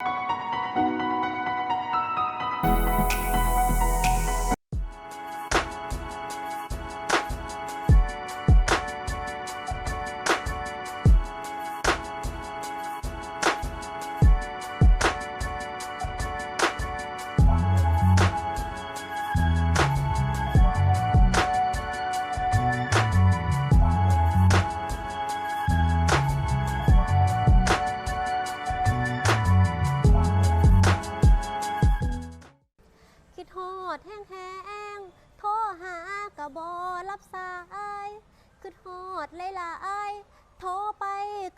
คิ เลยล่ะอายโทรไป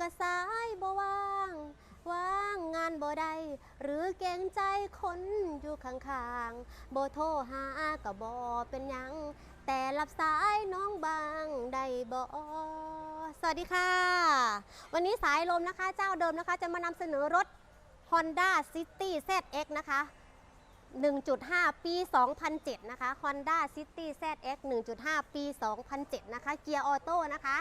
กะสายบ่ว่างว่างงานบ่ได้หรือเกรงใจคนอยู่ข้างๆบ่โทรหากะบอเป็นหยัง แต่รับสายน้องบางได้บ่สวัสดีค่ะ วันนี้สายลมนะคะเจ้าเดิมนะคะ จะมานำเสนอรถ Honda City ZX นะคะ 1.5 ปี 2007 นะคะ Honda City ZX 1.5 ปี 2007 นะคะ เกียร์ออโต้นะคะ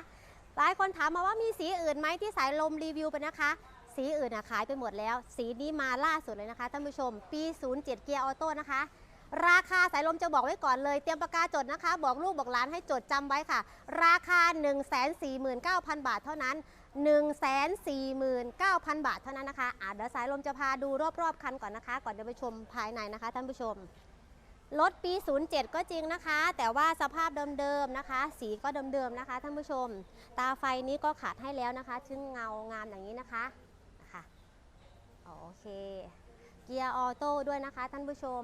หลายคนถามมาว่ามีสีอื่นไหมที่สายลมรีวิวไปนะคะ สีอื่นขายไปหมดแล้ว สีนี้มาล่าสุดเลยนะคะท่านผู้ชม ปี 07 เกียร์ออโต้นะคะ ราคาสายลมจะบอกไว้ก่อนเลย เตรียมปากกาจดนะคะ บอกลูกบอกหลานให้จดจำไว้ค่ะ ราคา 149,000 บาทเท่านั้น 149,000 บาทเท่านั้นนะคะอะเดี๋ยวสายลมจะพาดูรอบๆ คันก่อนนะคะ ก่อนจะไปชมภายในนะคะท่านผู้ชม รถปี 07 ก็จริงนะคะ แต่ว่าสภาพเดิมๆนะคะ สีก็เดิมๆนะคะท่านผู้ชม ตาไฟนี้ก็ขาดให้แล้วนะคะซึ่งเงางามอย่างนี้นะคะนะคะโอเค เกียร์ออโต้ด้วยนะคะท่านผู้ชม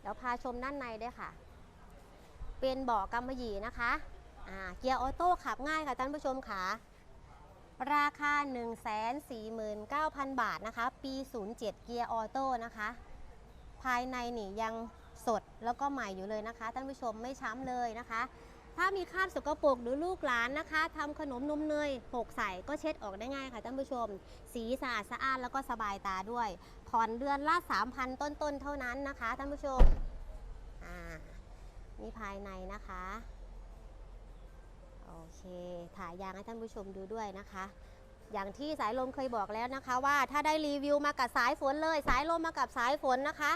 เดี๋ยวพาชมด้านในด้วยค่ะ เป็นเบาะกำมะหยี่นะคะอ่าเกียร์ออโต้ขับง่ายค่ะท่านผู้ชมค่ะ ราคา 149,000 บาทนะคะ ปี 07 เกียร์ออโต้นะคะ ภายในนี่ยังสดแล้วก็ใหม่อยู่เลยนะคะท่านผู้ชมไม่ช้ำเลยนะคะ ถ้ามีคราบสกปรกหรือลูกหลานนะคะทำขนมนมเนยหกใส่ก็เช็ดออกได้ง่ายค่ะท่านผู้ชม สีสะอาดสะอ้านแล้วก็สบายตาด้วยผ่อนเดือนละ 3,000 ต้นๆเท่านั้นนะคะท่านผู้ชมอ่านี่ภายในนะคะ โอเค ถ่ายยางให้ท่านผู้ชมดูด้วยนะคะ อย่างที่สายลมเคยบอกแล้วนะคะ ว่าถ้าได้รีวิวมากับสายฝนเลย สายลมมากับสายฝนนะคะ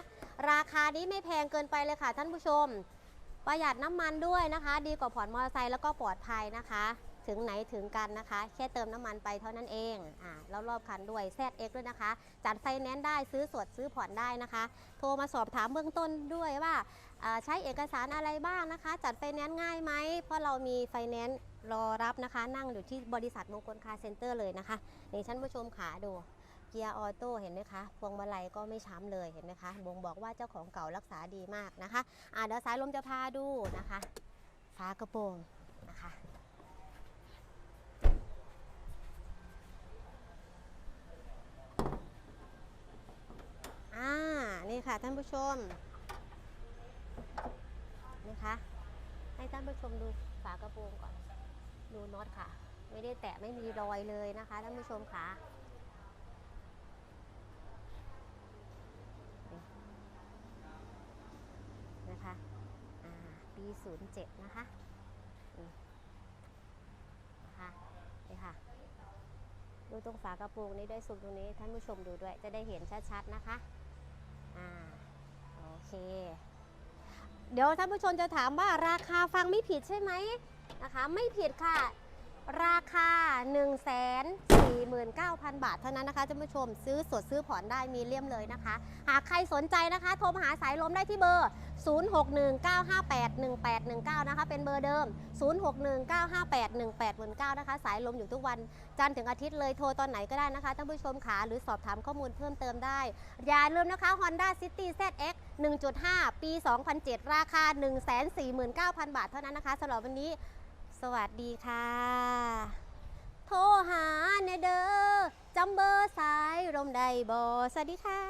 ราคานี้ไม่แพงเกินไปเลยค่ะท่านผู้ชม ประหยัดน้ำมันด้วยนะคะ ดีกว่าผ่อนมอเตอร์ไซค์แล้วก็ปลอดภัยนะคะ ถึงไหนถึงกันนะคะ แค่เติมน้ำมันไปเท่านั้นเองอ่าแล้วรอบคันด้วย ZX ด้วยนะคะ จัดไฟแนนซ์ได้ซื้อสดซื้อผ่อนได้นะคะ โทรมาสอบถามเบื้องต้นด้วยว่าใช้เอกสารอะไรบ้างนะคะ จัดไฟแนนซ์ง่ายไหมเพราะเรามีไฟแนนซ์รอรับนะคะ นั่งอยู่ที่บริษัทมงคลคาร์เซ็นเตอร์เลยนะคะนี่ท่านผู้ชมขาดูเกียร์ออโต้เห็นไหมคะพวงมาลัยก็ไม่ช้ำเลยเห็นไหมคะบ่งบอกว่าเจ้าของเก่ารักษาดีมากนะคะอ่าเดี๋ยวสายลมจะพาดูนะคะฟ้ากระโปรงนะคะ อ่า นี่ ค่ะท่านผู้ชมนะคะให้ท่านผู้ชมดูฝากระโปรงก่อน ดูน็อตค่ะ ไม่ได้แตะไม่มีรอยเลยนะคะท่านผู้ชมค่ะนะคะปี07นะคะนี่นะคะนี่ค่ะ ดูตรงฝากระโปรงนี้ด้วยซูมตรงนี้ท่านผู้ชมดูด้วย จะได้เห็นชัดๆนะคะ เค เดี๋ยวท่านผู้ชมจะถามว่าราคาฟังไม่ผิดใช่ไหมนะคะ ไม่ผิดค่ะ ราคา 1 4 9 0 0 0 บาท เท่านั้นนะคะท่านผู้ชมซื้อสดซื้อผ่อนได้มีเลี่ยมเลยนะคะ หากใครสนใจนะคะ โทรมาหาสายลมได้ที่เบอร์ 0619581819 นะคะ เป็นเบอร์เดิม 0619581819 นะคะ สายลมอยู่ทุกวันจันทร์ถึงอาทิตย์เลยโทรตอนไหนก็ได้นะคะท่านผู้ชมขาหรือสอบถามข้อมูลเพิ่มเติมได้ อย่าลืมนะคะ Honda City ZX 1.5 ปี 2007 ราคา 149,000 บาท เท่านั้นนะคะสำหรับวันนี้ สวัสดีค่ะ โทรหาเนเดอร์จำเบอร์สายลมได้บอสวัสดีค่ะ